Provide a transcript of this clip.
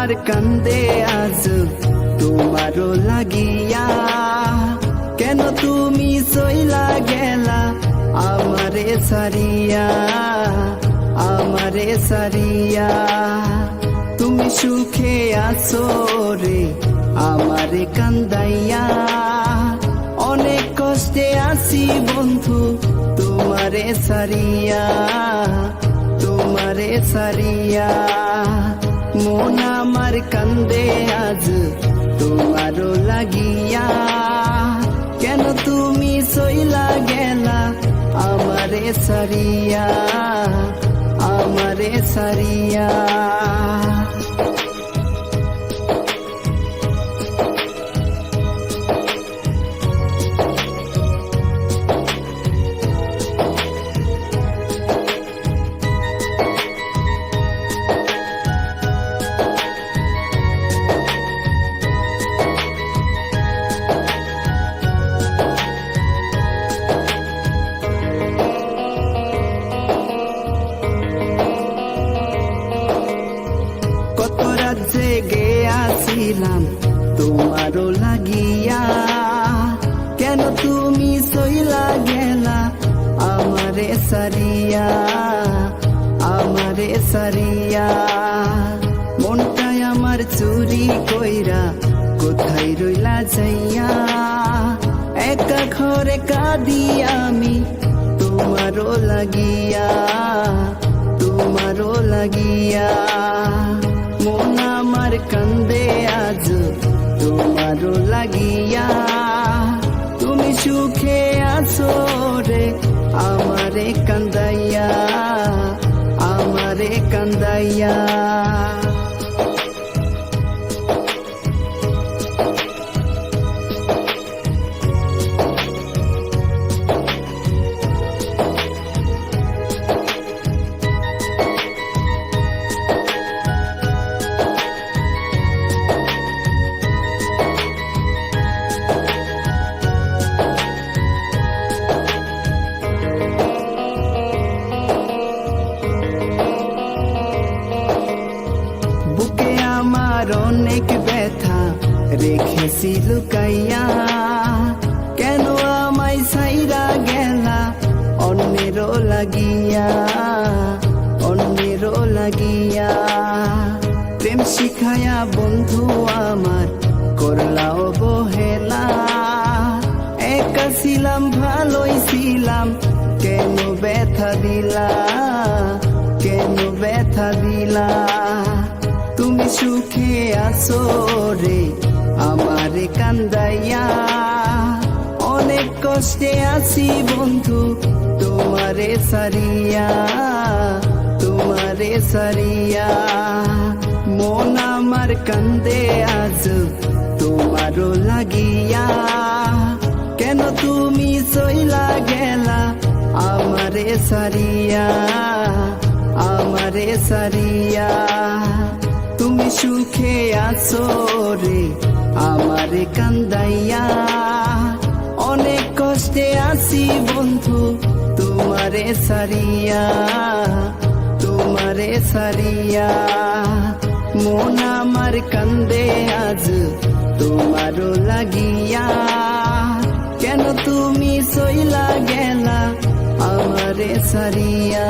আমার কান্দে আজ, তোমারও লাগিয়া। কেন তুমি সইলা গেলা আমারে সারিয়া আমারে সারিয়া তুমি সুখে আছো রে আমারে কান্দাইয়া। অনেক কষ্টে আছি বন্ধু তোমারে সারিয়া তোমারে সারিয়া মন আমার কান্দে আজ তোমারও লাগিয়া কেন তুমি সইলা গেলা আমারে সারিয়া আমারে সারিয়া আমারে সারিয়া। মনটাই আমার চুরি কইরা কোথায় রইলা যাইয়া? একা ঘরে কাঁদি আমি, তোমারও লাগিয়া তোমারও লাগিয়া। মন আমার কান্দে আজ, তোমারও লাগিয়া। তুমি সুখে আছো রে, আমারে কান্দাইয়া কান্দাইয়া রেখেছি লুকাইয়া। কেন আমায় সাইরা গেলা? অন্যেরও লাগিয়া অন্যেরও লাগিয়া। প্রেম শিখায়া বন্ধু আমার করলা বহেলা। একা ছিলাম, ভালোই ছিলাম, কেন ব্যথা দিলা? কেন ব্যথা দিলা? তুমি সুখে আছো রে আমারে কান্দাইয়া, অনেক কষ্টে আছি বন্ধু, তোমারে সারিয়া তোমারে সারিয়া মন আমার কান্দে আজ, তোমারও লাগিয়া। কেন তুমি সইলা গেলা আমারে সারিয়া আমারে সারিয়া তুমি সুখে আছো রে আমারে কান্দাইয়া অনেক কষ্টে আছি বন্ধু, তোমারে সারিয়া তোমারে সারিয়া মন আমার কান্দে আজ, তোমারও লাগিয়া। কেন তুমি সইলা গেলা আমারে সারিয়া